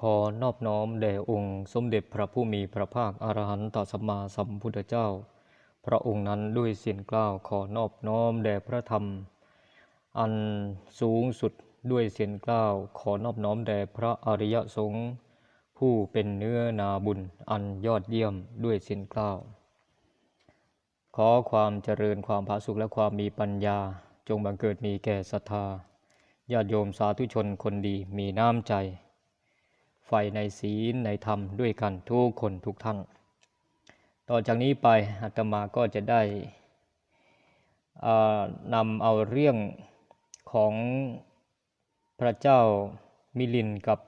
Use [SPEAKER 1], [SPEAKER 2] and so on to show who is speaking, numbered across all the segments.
[SPEAKER 1] ขอนอบน้อมแด่องค์สมเด็จพระผู้มีพระภาคอรหันตสัมมาสัมพุทธเจ้า พระองค์นั้นด้วยเสียงกล้าวขอนอบน้อมแด่พระธรรม อันสูงสุดด้วยเสียงกล้าวขอนอบน้อมแด่พระอริยสงฆ์ผู้เป็นเนื้อนาบุญอันยอดเยี่ยมด้วยเสียงกล้าวขอความเจริญความผาสุกและความมีปัญญา จงบังเกิดมีแก่ศรัทธาญาติโยมสาธุชนคนดีมีน้ำใจ ไฟในศีลในธรรมด้วยกันทุกคนทุกท่าน ต่อจากนี้ไปอาตมาก็จะได้นำเอาเรื่องของพระเจ้ามิลินกับ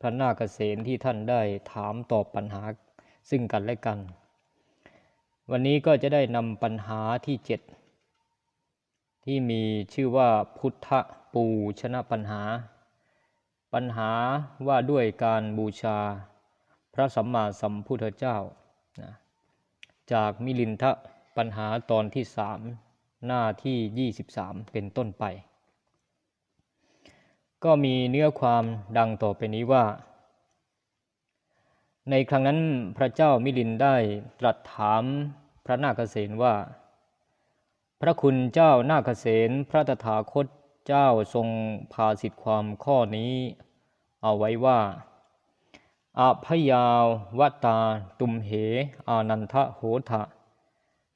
[SPEAKER 1] พระนาคเษนที่ท่านได้ถามตอบปัญหาซึ่งกันและกัน วันนี้ก็จะได้นำปัญหาที่เจ็ดที่มีชื่อว่าพุทธปูชนะปัญหา ปัญหาว่าด้วยการบูชาพระสัมมาสัมพุทธเจ้านะจากมิลินทะปัญหาตอนที่สามหน้าที่ 23 เป็นต้นไป ก็มีเนื้อความดังต่อไปนี้ว่า ในครั้งนั้นพระเจ้ามิลินได้ตรัสถามพระนาคเษนว่า พระคุณเจ้านาคเษนพระตถาคต เจ้าทรงพาสิทธิความข้อนี้ เอาไว้ว่าอาพยาววตาตุมเห อานันทะโหทะ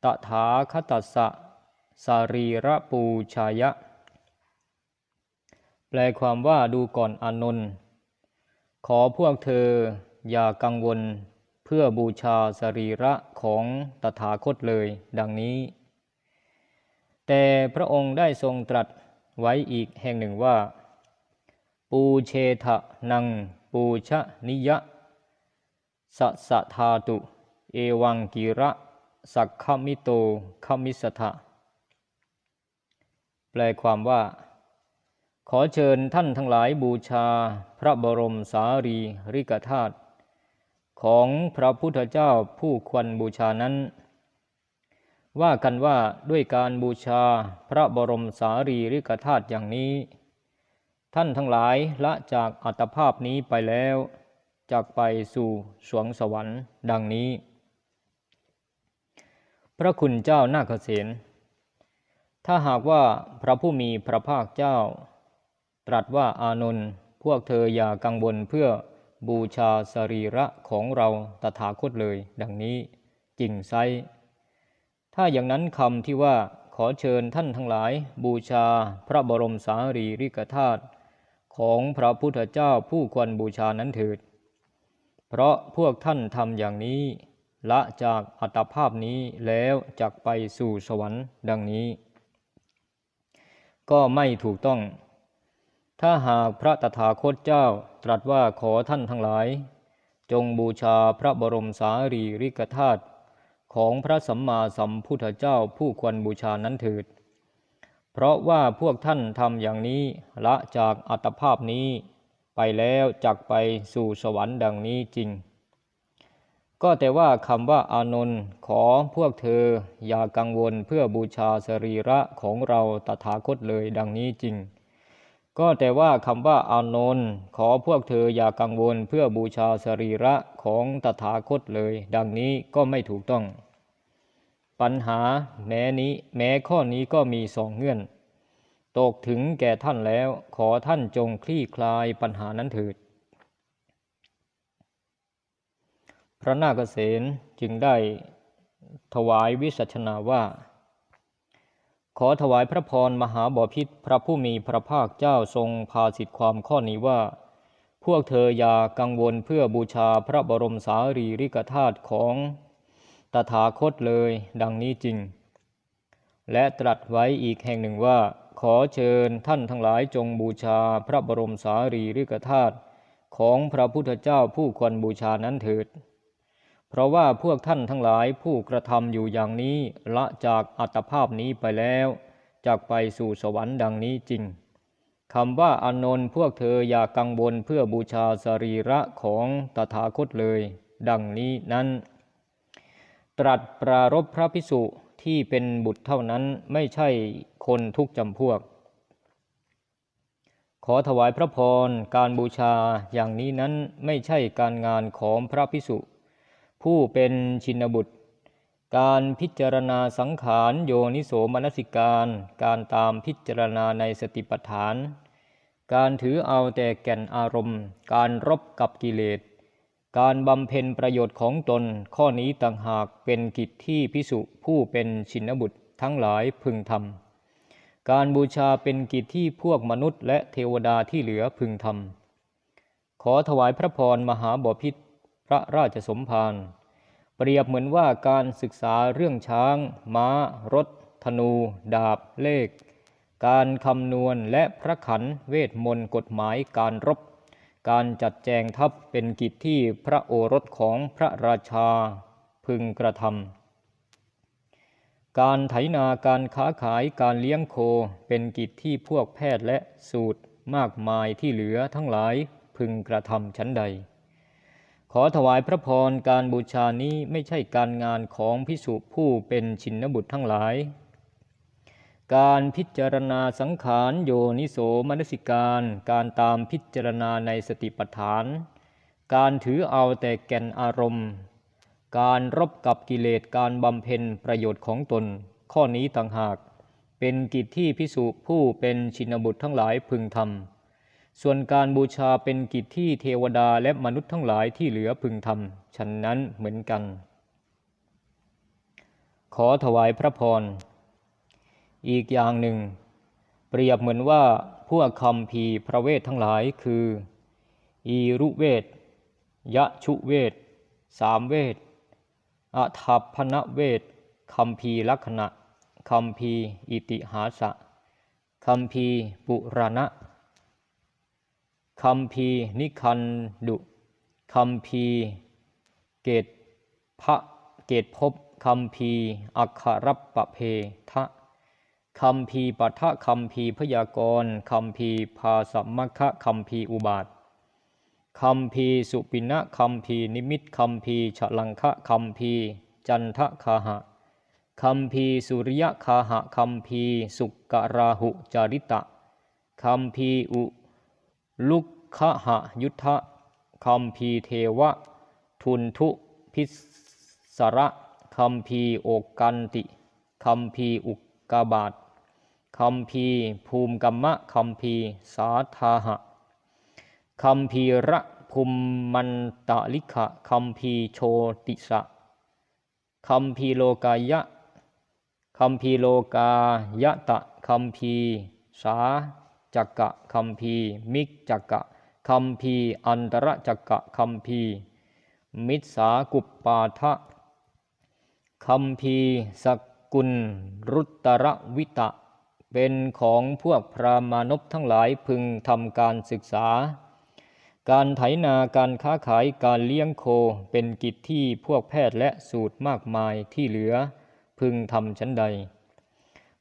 [SPEAKER 1] ตถาคตัสสะสารีระปูชายะ แปลความว่าดูก่อนอานนท์ขอพวกเธออย่ากังวลเพื่อบูชาสรีระของตถาคตเลยดังนี้ แต่พระองค์ได้ทรงตรัส ไว้อีกแห่งหนึ่งว่า ปูเชทะนังปูชะนิยะสะสะทาตุ เอวังกิระ สักขมิโตขมิสทะแปลความว่า ขอเชิญท่านทั้งหลายบูชาพระบรมสารีริกธาตุของพระพุทธเจ้าผู้ควรบูชานั้น ว่ากันว่าด้วยการบูชาพระบรมสารีริกธาตุอย่างนี้ ท่านทั้งหลายละจากอัตภาพนี้ไปแล้วจากไปสู่สวงสวรรค์ดังนี้ พระคุณเจ้านาคเษนถ้าหากว่าพระผู้มีพระภาคเจ้า ตรัสว่าอานนท์พวกเธออย่ากังวลเพื่อบูชาสรีระของเราตถาคตเลย ดังนี้จริงไซ ถ้าอย่างนั้นคำที่ว่าขอเชิญท่านทั้งหลาย บูชาพระบรมสารีริกธาตุของพระพุทธเจ้าผู้ควรบูชานั้นเถิด เพราะพวกท่านทำอย่างนี้ ละจากอัตภาพนี้แล้วจักไปสู่สวรรค์ดังนี้ ก็ไม่ถูกต้อง ถ้าหากพระตถาคตเจ้าตรัสว่าขอท่านทั้งหลาย จงบูชาพระบรมสารีริกธาตุ ของพระสัมมาสัมพุทธเจ้าผู้ควรบูชานั้นเถิด เพราะว่าพวกท่านทำอย่างนี้ละจากอัตภาพนี้ ไปแล้วจักไปสู่สวรรค์ดังนี้จริง ก็แต่ว่าคำว่าอานนท์ขอพวกเธออย่ากังวลเพื่อบูชาสรีระของเราตถาคตเลยดังนี้จริง ก็แต่ว่าคำว่าอานนท์ขอพวกเธออย่ากังวลเพื่อบูชาสรีระของตถาคตเลย ดังนี้ก็ไม่ถูกต้อง ปัญหาแม้นี้แม้ข้อนี้ก็มีสองเงื่อน ตกถึงแก่ท่านแล้ว ขอท่านจงคลี่คลายปัญหานั้นเถิด พระนาคเษนจึงได้ถวายวิสัชนาว่า ขอถวายพระพรมหาบอพิษพระผู้มีพระภาคเจ้าทรงพาสิทธิความข้อนี้ว่า พวกเธออย่ากังวลเพื่อบูชาพระบรมสารีริกธาตุของตถาคตเลยดังนี้จริง และตรัสไว้อีกแห่งหนึ่งว่า ขอเชิญท่านทั้งหลายจงบูชาพระบรมสารีริกธาตุของพระพุทธเจ้าผู้ควรบูชานั้นเถิด เพราะว่าพวกท่านทั้งหลายผู้กระทำอยู่อย่างนี้ละจากอัตภาพนี้ไปแล้วจากไปสู่สวรรค์ดังนี้จริงคำว่าอานนท์พวกเธออย่ากังวลเพื่อบูชาสรีระของตถาคตเลย ดังนี้นั้น ตรัสปรารบพระพิสุที่เป็นบุตรเท่านั้นไม่ใช่คนทุกจำพวก ขอถวายพระพรการบูชาอย่างนี้นั้นไม่ใช่การงานของพระพิสุ ผู้เป็นชินบุตร การพิจารณาสังขารโยนิโสมนสิการ การตามพิจารณาในสติปัฏฐาน การถือเอาแต่แก่นอารมณ์ การรบกับกิเลส การบำเพ็ญประโยชน์ของตน ข้อนี้ต่างหากเป็นกิจที่พิสุผู้เป็นชินบุตรทั้งหลายพึงทำการบูชาเป็นกิจที่พวกมนุษย์และเทวดาที่เหลือพึงทำขอถวายพระพรมหาบพิตร ระราชสมภารเปรียบเหมือนว่าการศึกษาเรื่องช้าง ม้า รถ ธนู ดาบ เลข การคำนวณและพระขันเวทมนต์กฎหมายการรบ การจัดแจงทัพเป็นกิจที่พระโอรสของพระราชาพึงกระทำการไถนาการค้าขายการเลี้ยงโคเป็นกิจที่พวกแพทย์และสูตรมากมายที่เหลือทั้งหลายพึงกระทำชั้นใด ขอถวายพระพรการบูชานี้ไม่ใช่การงานของพิสุผู้เป็นชินบุตรทั้งหลาย การพิจารณาสังขารโยนิโสมนสิการ การตามพิจารณาในสติปัฏฐาน การถือเอาแต่แก่นอารมณ์ การรบกับกิเลสการบำเพ็ญประโยชน์ของตน ข้อนี้ต่างหาก เป็นกิจที่พิสุผู้เป็นชินบุตรทั้งหลายพึงทำ ส่วนการบูชาเป็นกิจที่เทวดาและมนุษย์ทั้งหลายที่เหลือพึงทำฉันนั้นเหมือนกัน ขอถวายพระพร อีกอย่างหนึ่ง เปรียบเหมือนว่าพวกคำพีพระเวททั้งหลายคือ อีรุเวท ยะชุเวท สามเวทอัทัพพนเวทคำพีลักษณะคำพีอิติหาสะคำพีปุรณะ คำพีนิคันดุคำพีเกตพระเกตภพคำพีอัคครัปปะเพทะคำพีปัทะคำพีพยากรณ์คำพีภาสมัคคะคำพีอุบาทคำพีสุปินะคำพีนิมิตคำพีฉลังคะคำพีจันทคาหะคำพีสุริยคาหะคำพีสุกราหุจาริตะคำพีอุ ลุกขหะยุทธะคำพีเทวะ ทุนทุพิสระคำพีโอกันติคำพีอุกกาบาทคำพีภูมิกัมมะคำพีสาธาหะคำพีระภูมิมันตะลิขะคำพีโชติสะคำพีโลกายะคำพีโลกายะตะคำพีสา จักกะคำพีมิกจักกะคำพีอันตรจักกะคำพีมิสสากุปปาทะคำพีสกุลรุตตรวิตะ เป็นของพวกพรามานพทั้งหลายพึงทำการศึกษา การไถนาการค้าขายการเลี้ยงโคเป็นกิจที่พวกแพทย์และสูตรมากมายที่เหลือ พึงทำชั้นใด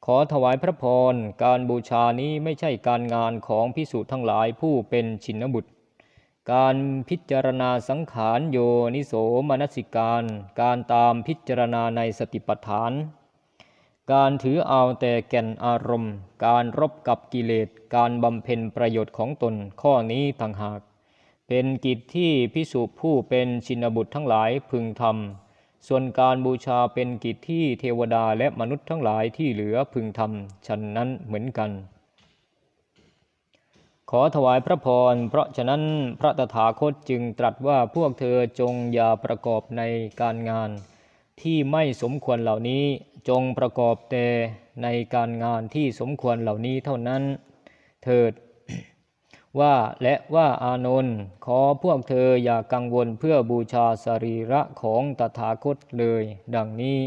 [SPEAKER 1] ขอถวายพระพร การบูชานี้ไม่ใช่การงานของพิสุทั้งหลายผู้เป็นชินบุตร การพิจารณาสังขารโยนิโสมนสิการ การตามพิจารณาในสติปัฏฐาน การถือเอาแต่แก่นอารมณ์ การรบกับกิเลส การบำเพ็ญประโยชน์ของตนข้อนี้ต่างหาก เป็นกิจที่พิสุผู้เป็นชินบุตรทั้งหลายพึงทำ ส่วนการบูชาเป็นกิจที่เทวดาและมนุษย์ทั้งหลายที่เหลือพึงทำฉันนั้นเหมือนกัน ขอถวายพระพร เพราะฉะนั้นพระตถาคตจึงตรัสว่าพวกเธอจงอย่าประกอบในการงาน ที่ไม่สมควรเหล่านี้จงประกอบแต่ในการงานที่สมควรเหล่านี้เท่านั้น เถิด ว่าและว่าอานนท์ขอพวกเธออย่ากังวลเพื่อบูชาสรีระของตถาคตเลย ดังนี้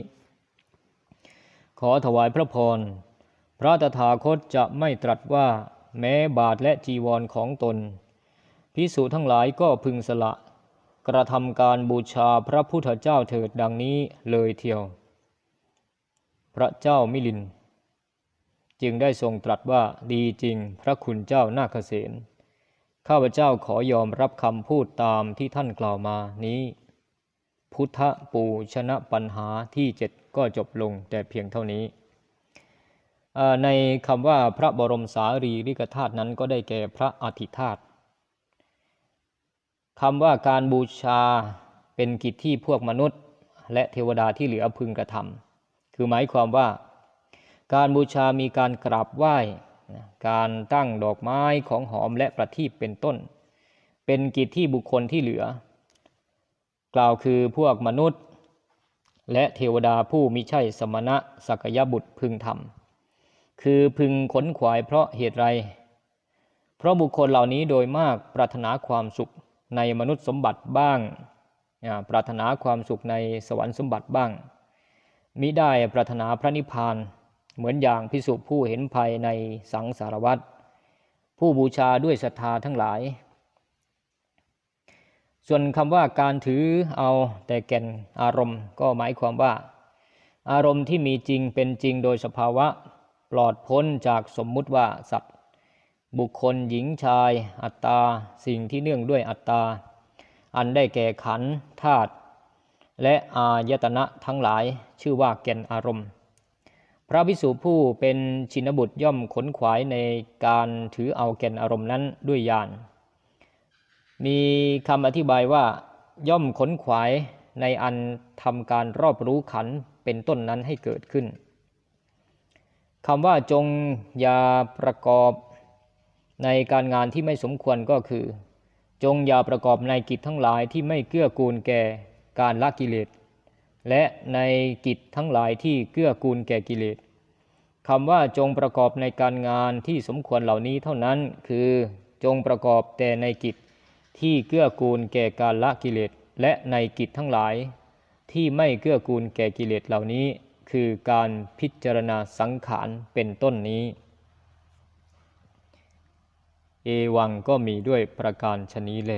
[SPEAKER 1] ขอถวายพระพร พระตถาคตจะไม่ตรัสว่า แม้บาทและจีวรของตนพิสูจทั้งหลายก็พึงสละ กระทำการบูชาพระพุทธเจ้าเถิดดังนี้เลยเทียว พระเจ้ามิลิน จึงได้ทรงตรัสว่าดีจริงพระคุณเจ้านาคเสน ข้าพเจ้าขอยอมรับคำพูดตามที่ท่านกล่าวมานี้ พุทธปูชนะปัญหาที่เจ็ดก็จบลงแต่เพียงเท่านี้ ในคำว่าพระบรมสารีริกธาตุนั้นก็ได้แก่พระอธิธาตุคำว่าการบูชาเป็นกิจที่พวกมนุษย์ และเทวดาที่เหลือพึงกระทำคือหมายความว่า การบูชามีการกราบไหว้ การตั้งดอกไม้ของหอมและประทีปเป็นต้น เป็นกิจที่บุคคลที่เหลือ กล่าวคือพวกมนุษย์ และเทวดาผู้มิใช่สมณะสักยบุตรพึงทำคือพึงขนขวายเพราะเหตุไร เพราะบุคคลเหล่านี้โดยมากปรารถนาความสุขในมนุษย์สมบัติบ้าง ปรารถนาความสุขในสวรรค์สมบัติบ้าง มิได้ปรารถนาพระนิพพาน เหมือนอย่างพิสุผู้เห็นภัยในสังสารวัฏผู้บูชาด้วยศรัทธาทั้งหลาย ส่วนคำว่าการถือเอาแต่แก่นอารมณ์ก็หมายความว่า อารมณ์ที่มีจริงเป็นจริงโดยสภาวะ ปลอดพ้นจากสมมุติว่าสัตว์ บุคคลหญิงชาย อัตตา สิ่งที่เนื่องด้วยอัตตา อันได้แก่ขันธ์ธาตุและอายตนะทั้งหลายชื่อว่าแก่นอารมณ์ พระภิกษุผู้เป็นชินบุตรย่อมขนขวายในการถือเอาแก่นอารมณ์นั้นด้วยญาณ มีคำอธิบายว่า ย่อมขนขวายในอันทำการรอบรู้ขันเป็นต้นนั้นให้เกิดขึ้นคำว่าจงอย่าประกอบในการงานที่ไม่สมควรก็คือ จงอย่าประกอบในกิจทั้งหลายที่ไม่เกื้อกูลแก่การละกิเลส และในกิจทั้งหลายที่เกื้อกูลแก่กิเลสคำว่าจงประกอบในการงานที่สมควรเหล่านี้เท่านั้นคือจงประกอบแต่ในกิจที่เกื้อกูลแก่การละกิเลสและในกิจทั้งหลาย ที่ไม่เกื้อกูลแก่กิเลสเหล่านี้ คือการพิจารณาสังขารเป็นต้นนี้ เอวังก็มีด้วยประการชนี้แล